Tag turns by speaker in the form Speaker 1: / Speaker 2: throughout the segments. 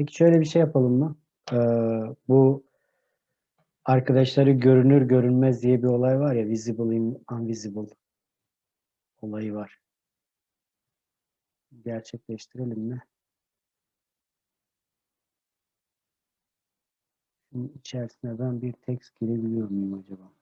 Speaker 1: Peki şöyle bir şey yapalım mı? Ee, bu arkadaşları görünür görünmez diye bir olay var ya visible in invisible olayı var. Gerçekleştirelim mi? Şunun içerisine ben bir text girebiliyor muyum acaba?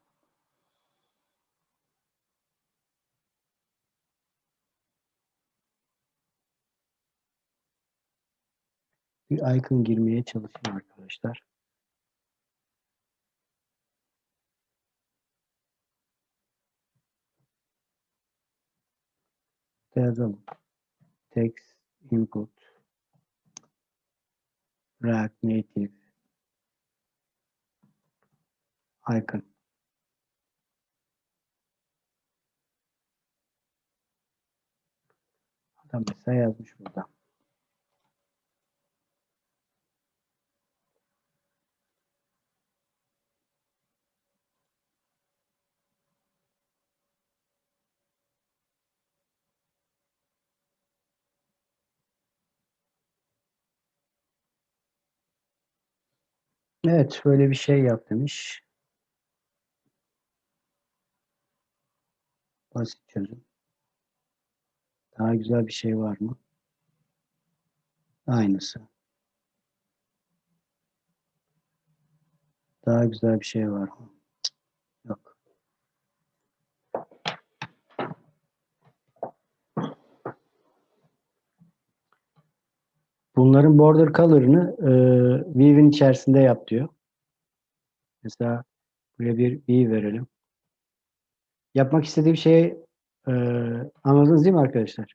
Speaker 1: Bir icon girmeye çalışayım arkadaşlar. Yazalım. Text input React Native icon. Adam mesela yazmış burada. Evet, böyle bir şey yap demiş. Basit çözüm. Daha güzel bir şey var mı? Aynısı. Daha güzel bir şey var mı? Cık, Yok. Bunların border color'ını e, Weave'in içerisinde yap diyor. Mesela buraya bir Weave verelim. Yapmak istediğim şeyi e, anladınız değil mi arkadaşlar?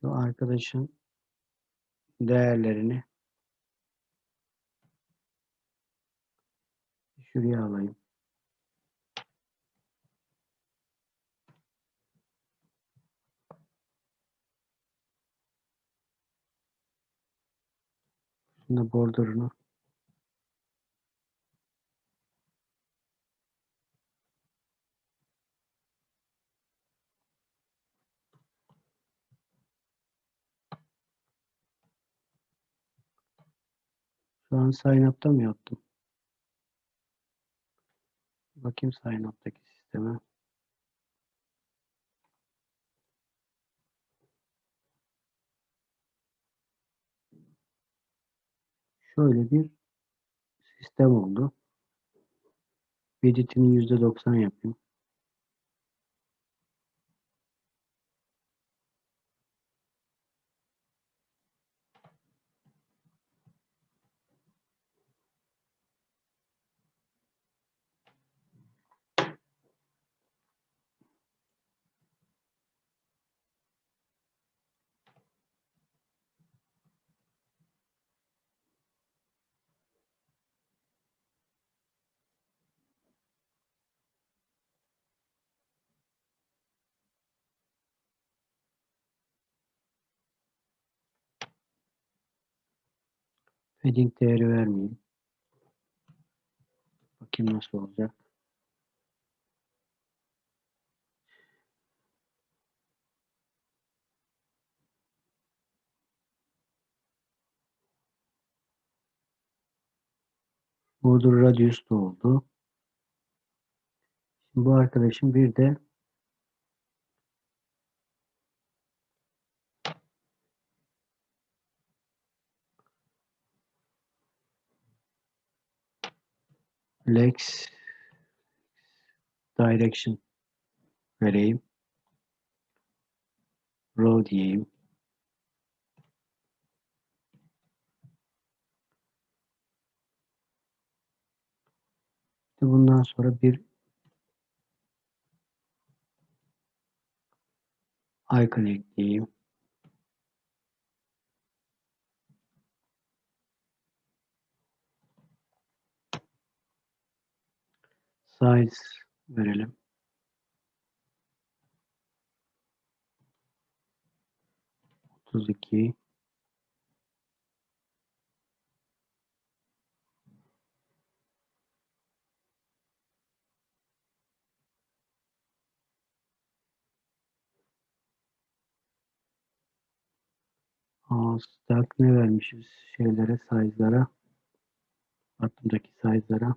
Speaker 1: Şu arkadaşın değerlerini şuraya alayım. Şimdi border'ını Şu an sign up'ta mı yaptım? Bakayım sign up'taki sisteme. Şöyle bir sistem oldu. Edit'ini %90 yapayım. Padding değeri vermeyeyim. Bakayım nasıl olacak. Border radius da oldu. Şimdi bu arkadaşım bir de Lex direction vereyim. Row diyeyim. Bundan sonra bir icon ekleyeyim. size verelim. Otuz iki. Ağustak ne vermişiz şeylere, size'lara? Aklımdaki size'lara.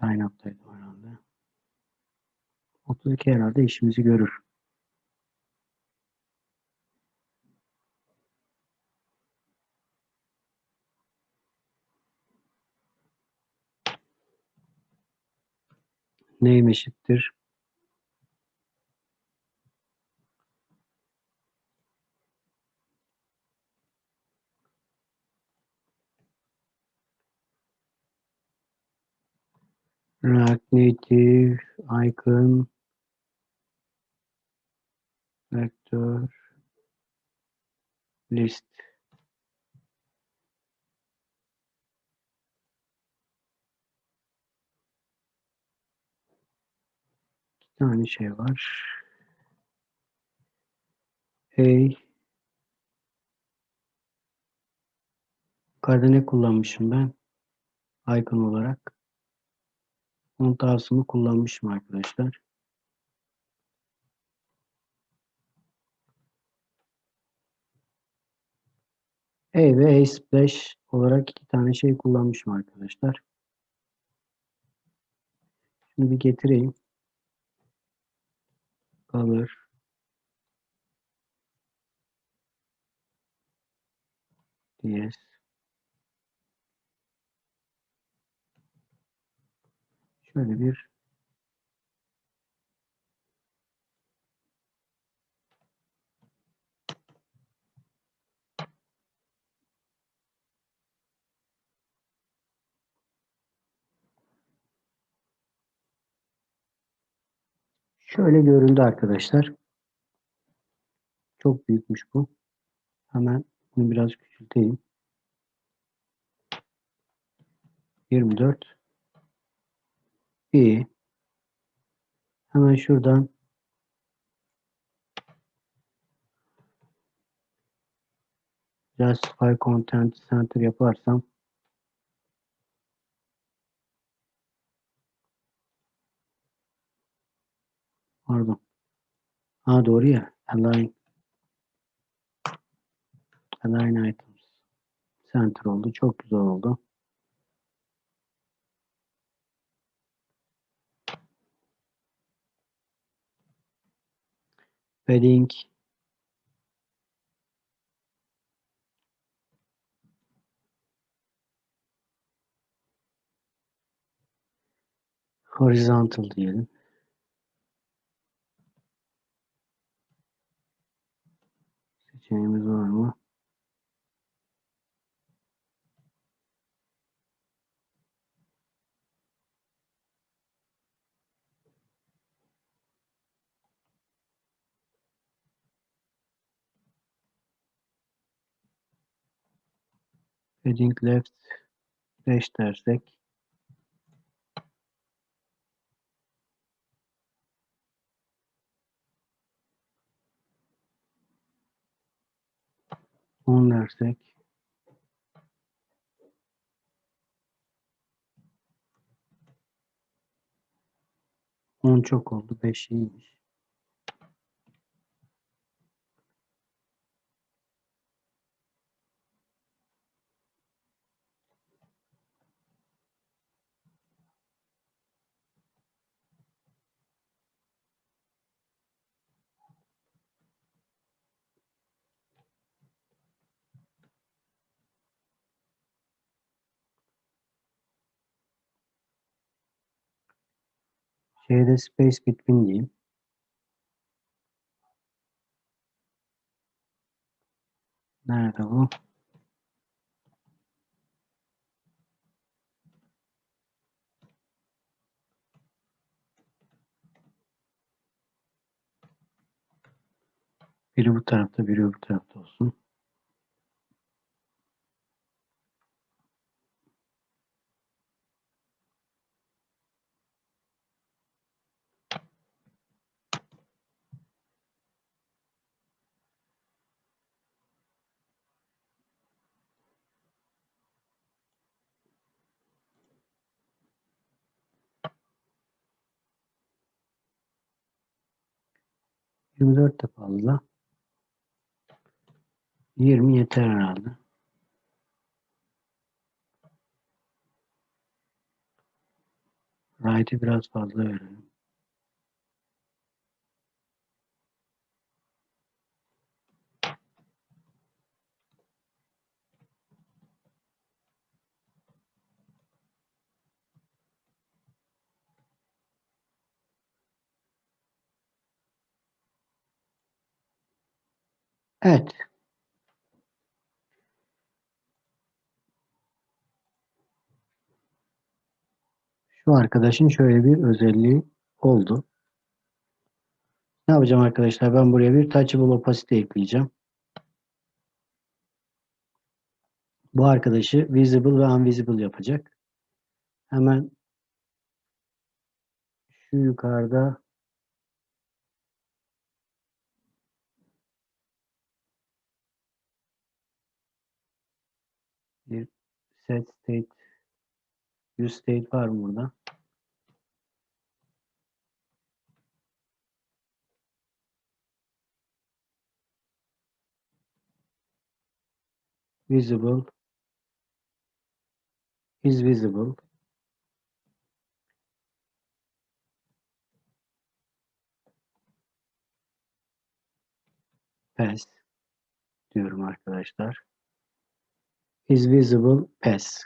Speaker 1: Sign up'taydı herhalde. 32 herhalde işimizi görür. Name eşittir. React Native icon vector list İki tane şey var. A Yukarıda ne kullanmışım ben? Icon olarak. House'umu kullanmışım arkadaşlar. A ve A splash olarak iki tane şey kullanmışım arkadaşlar. Şimdi bir getireyim. Color. Yes. Şöyle bir Şöyle göründü arkadaşlar. Çok büyükmüş bu. Hemen bunu biraz küçülteyim. 24 İyi. Hemen şuradan Justify Content Center yaparsam pardon. Ha doğru ya. Align Align Items Center oldu. Çok güzel oldu. Padding horizontal diyelim. Seçeneğimiz var mı? Heading left 5 dersek on dersek on çok oldu. 5 iyiymiş. Şeyde space between diyeyim. Nerede bu? Biri bu tarafta, biri bu tarafta olsun. 24 de fazla. 20 yeter herhalde. Right'i biraz fazla verelim. Evet. Şu arkadaşın şöyle bir özelliği oldu. Ne yapacağım arkadaşlar? Ben buraya bir touchable opacity ekleyeceğim. Bu arkadaşı visible ve invisible yapacak. Hemen şu yukarıda bir set state use state var mı burada? visible is visible pass diyorum arkadaşlar. Is visible pass.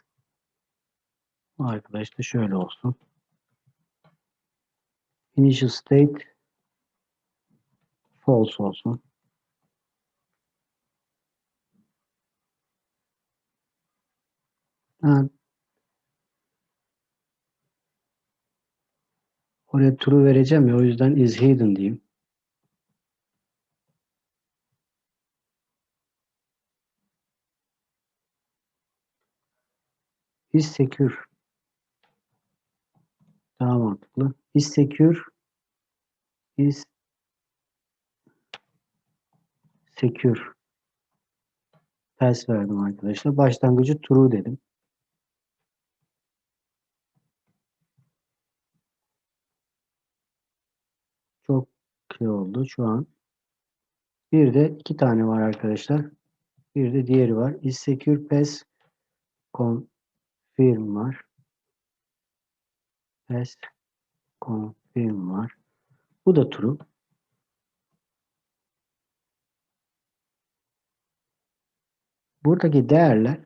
Speaker 1: Arkadaş da şöyle olsun. Initial state false olsun. Ha. Oraya true vereceğim ya o yüzden is hidden diyeyim. Is. Daha mantıklı. Is secure is. Pass verdim arkadaşlar. Başlangıcı true dedim. Çok şey oldu şu an. Bir de iki tane var arkadaşlar. Bir de diğeri var. Is secure pass confirm var. Pass confirm var. Bu da true. Buradaki değerler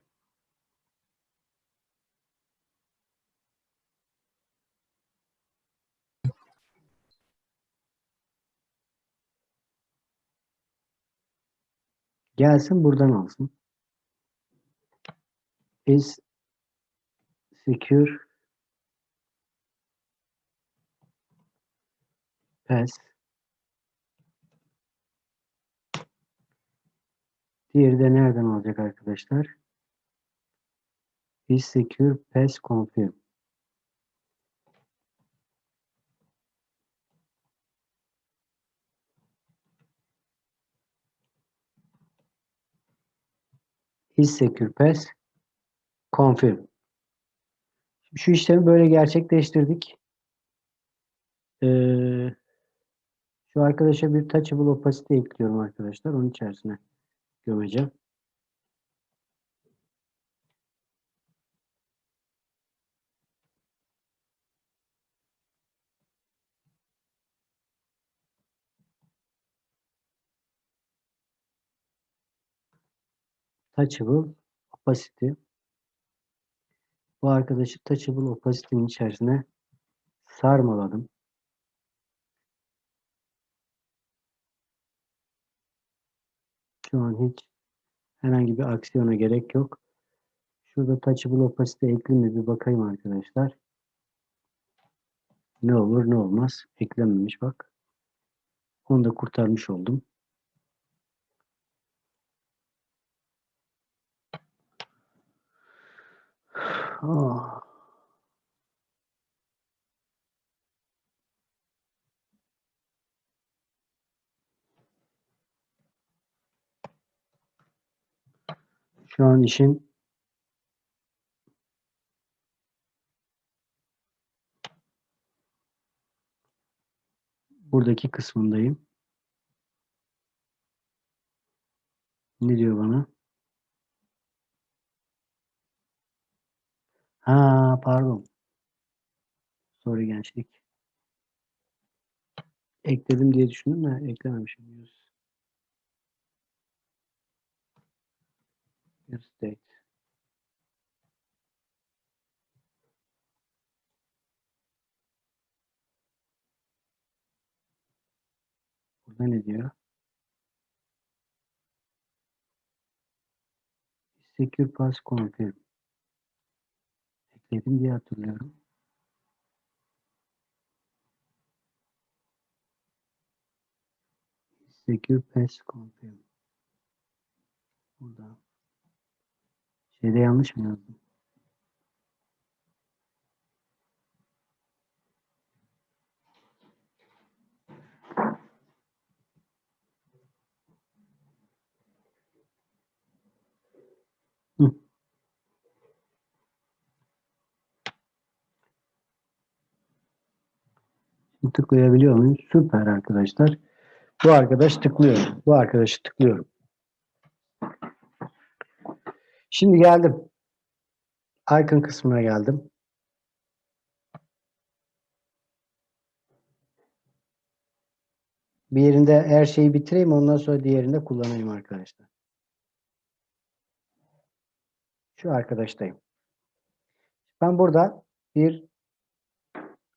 Speaker 1: gelsin buradan alsın. Is secure pass Diğeri de nereden olacak arkadaşlar? Is secure pass confirm. Is secure pass confirm. Şu işlemi böyle gerçekleştirdik. Ee, şu arkadaşa bir touchable opacity ekliyorum arkadaşlar. Onun içerisine gömeceğim. Touchable opacity. Bu arkadaşı touchable opacity'nin içerisine sarmaladım. Şu an hiç herhangi bir aksiyona gerek yok. Şurada touchable opacity eklemi bir bakayım arkadaşlar. Ne olur ne olmaz. Eklenmemiş bak. Onu da kurtarmış oldum. Ah. Şu an işin buradaki kısmındayım. Ne diyor bana? Ha pardon. Sorry gençlik. Ekledim diye düşündüm de eklememişim. Use. Use date. Burada ne diyor? Secure pass confirm. Ekledim diye hatırlıyorum. Secure pass confirm. Burada. Şeyde yanlış mı yazdım? Tıklayabiliyor muyum? Süper arkadaşlar. Bu arkadaş tıklıyor. Bu arkadaşı tıklıyorum. Şimdi geldim. Icon kısmına geldim. Bir yerinde her şeyi bitireyim ondan sonra diğerinde kullanayım arkadaşlar. Şu arkadaştayım. Ben burada bir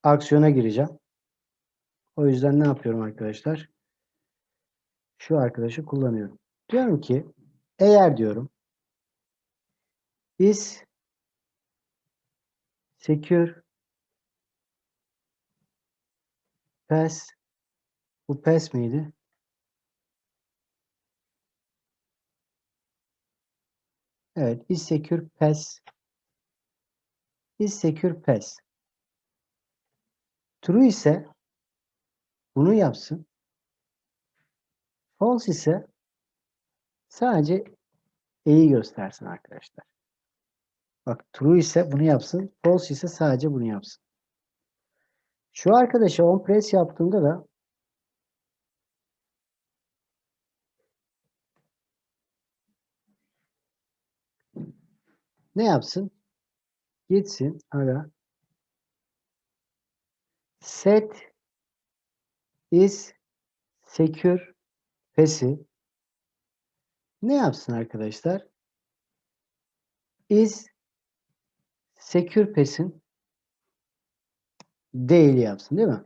Speaker 1: aksiyona gireceğim. O yüzden ne yapıyorum arkadaşlar? Şu arkadaşı kullanıyorum. Diyorum ki eğer diyorum biz secure pass bu pass miydi? Evet, is secure pass is secure pass true ise bunu yapsın. False ise sadece E'yi göstersin arkadaşlar. Bak true ise bunu yapsın. False ise sadece bunu yapsın. Şu arkadaşa on press yaptığımda da ne yapsın? Gitsin ara set is secure pass'i ne yapsın arkadaşlar? Is secure pass'in değil yapsın değil mi?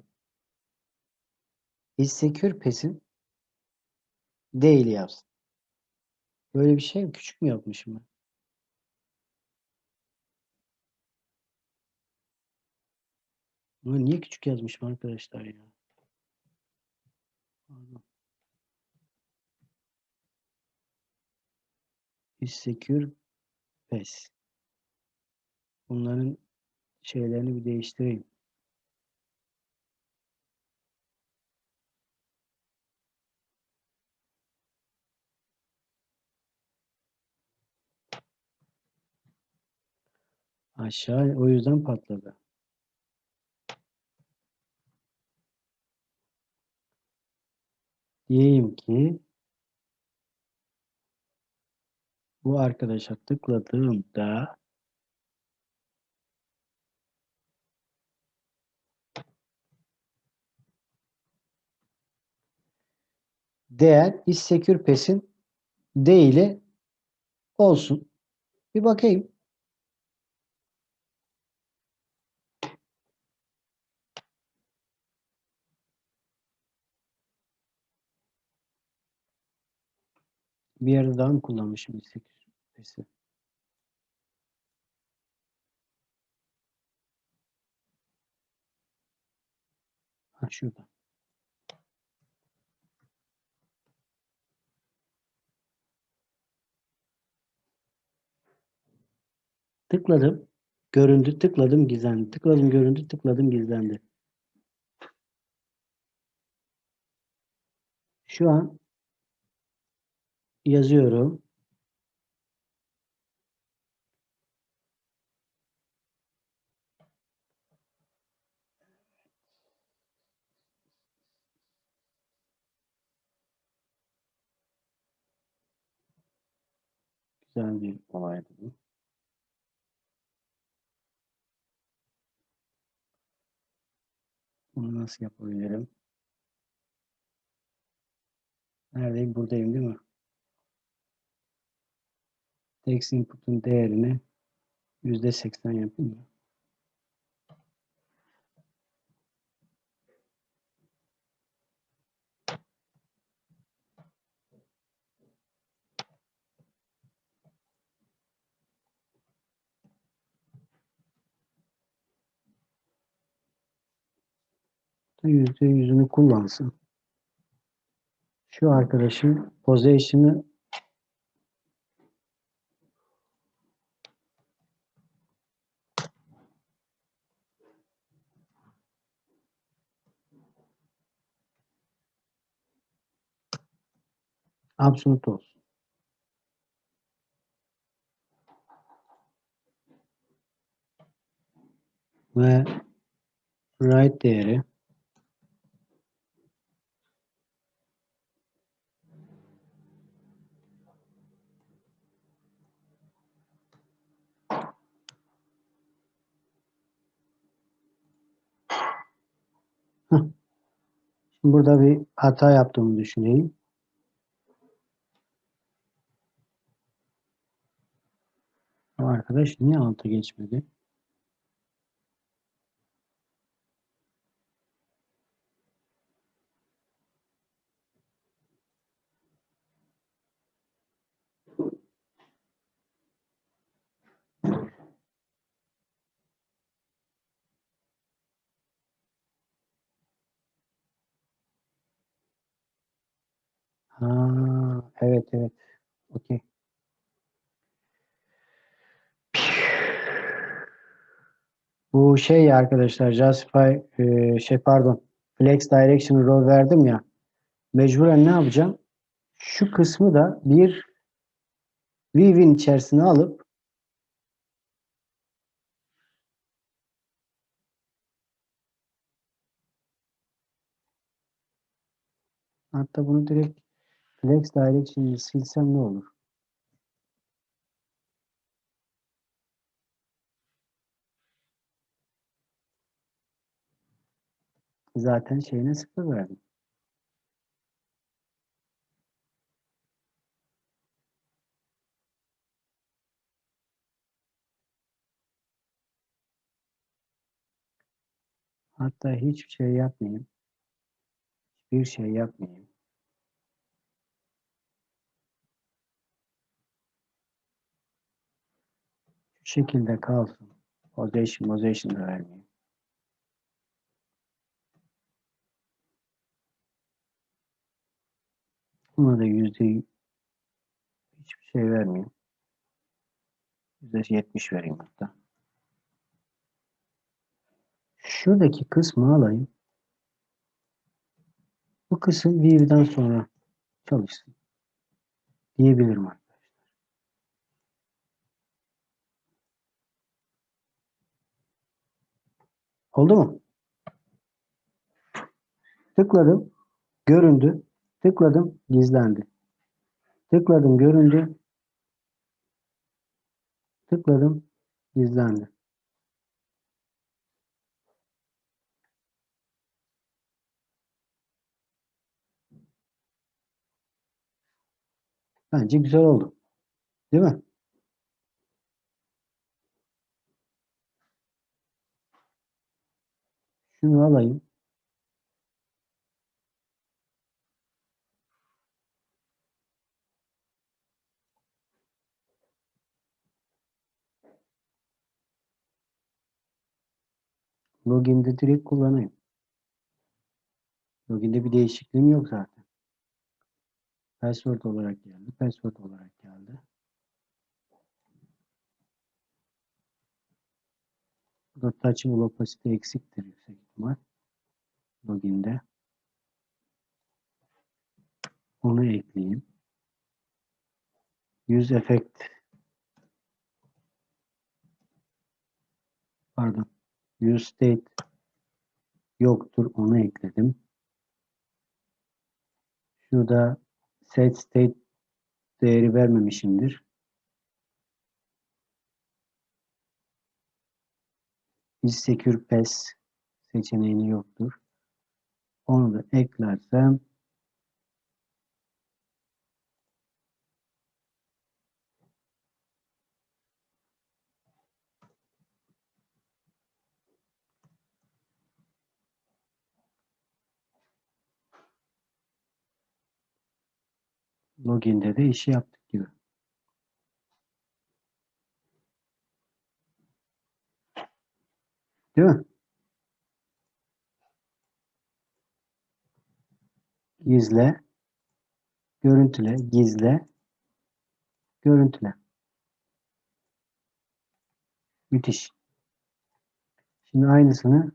Speaker 1: Is secure pass'in değil yapsın. Böyle bir şey mi? Küçük mü yapmışım ben? Ama niye küçük yazmışım arkadaşlar ya? Pardon. Is secure pass. Bunların şeylerini bir değiştireyim. Aşağı o yüzden patladı. Diyeyim ki bu arkadaşa tıkladığımda değer is secure pass'in değili olsun. Bir bakayım. Bir yerde daha mı kullanmışım is secure pass'i? Ha şurada. Tıkladım. Göründü. Tıkladım gizlendi. Tıkladım göründü. Tıkladım gizlendi. Şu an yazıyorum. Güzel bir olaydı bu. Bunu nasıl yapabilirim? Neredeyim? Buradayım değil mi? Text input'un değerini %80 yapayım yüzde yüzünü kullansın. Şu arkadaşın position'ı absolut olsun. Ve right değeri burada bir hata yaptığımı düşüneyim. Bu arkadaş niye altı geçmedi? Ha, evet evet. Okey. Bu şey ya arkadaşlar Justify e, şey pardon Flex Direction Row verdim ya. Mecburen ne yapacağım? Şu kısmı da bir Weave'in içerisine alıp hatta bunu direkt Flex Direction'ı silsem ne olur? Zaten şeyine sıfır verdim. Hatta hiçbir şey yapmayayım. Bir şey yapmayayım. Şu şekilde kalsın. Position, position da vermeyeyim. Buna da yüzde hiçbir şey vermeyeyim. Yüzde yetmiş vereyim hatta. Şuradaki kısmı alayım. Bu kısım view'den sonra çalışsın. Diyebilirim arkadaşlar. Oldu mu? Tıkladım. Göründü. Tıkladım. Gizlendi. Tıkladım. Göründü. Tıkladım. Gizlendi. Bence güzel oldu. Değil mi? Şunu alayım. Login'de direkt kullanayım. Login'de bir değişikliğim yok zaten. Password olarak geldi. Password olarak geldi. Burada touchable opacity eksiktir yüksek ihtimal. Login'de. Onu ekleyeyim. Yüz efekt pardon use state yoktur. Onu ekledim. Şurada set state değeri vermemişimdir. Biz secure pass seçeneğini yoktur. Onu da eklersem login'de de işi yaptık gibi. Değil mi? Gizle, görüntüle, gizle, görüntüle. Müthiş. Şimdi aynısını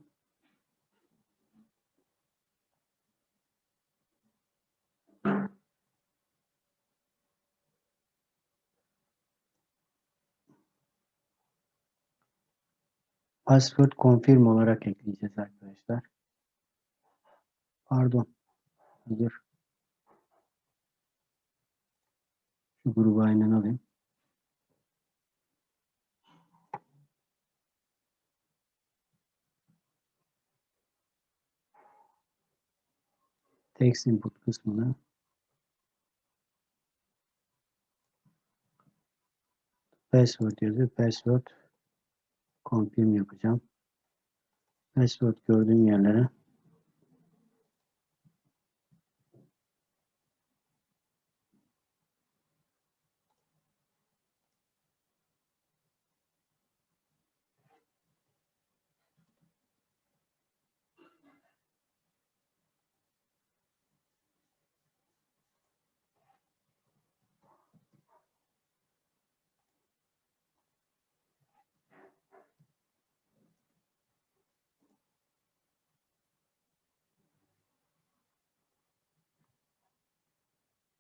Speaker 1: password confirm olarak ekleyeceğiz arkadaşlar. Pardon. Dur. Şu grubu aynen alayım. Text input kısmına password yazıyor. Password confirm yapacağım. Password gördüğüm yerlere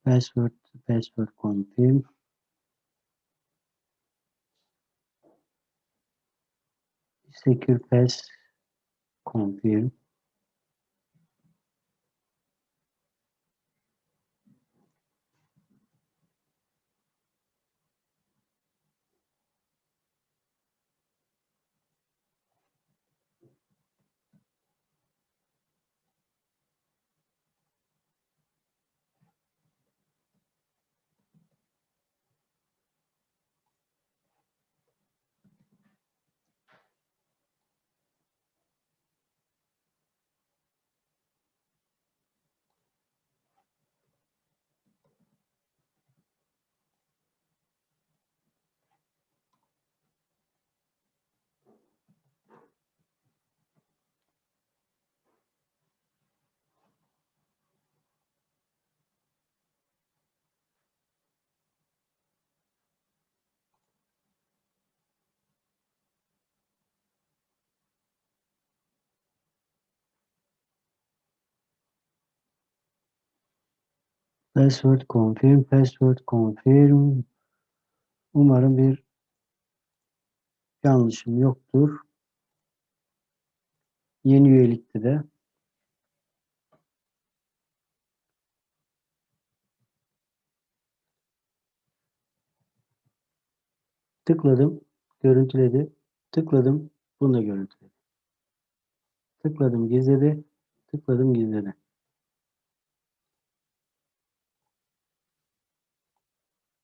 Speaker 1: password password confirm. Secure pass confirm Password confirm, password confirm. Umarım bir yanlışım yoktur. Yeni üyelikte de tıkladım, görüntüledi. Tıkladım, bunu da görüntüledi. Tıkladım, gizledi. Tıkladım, gizledi.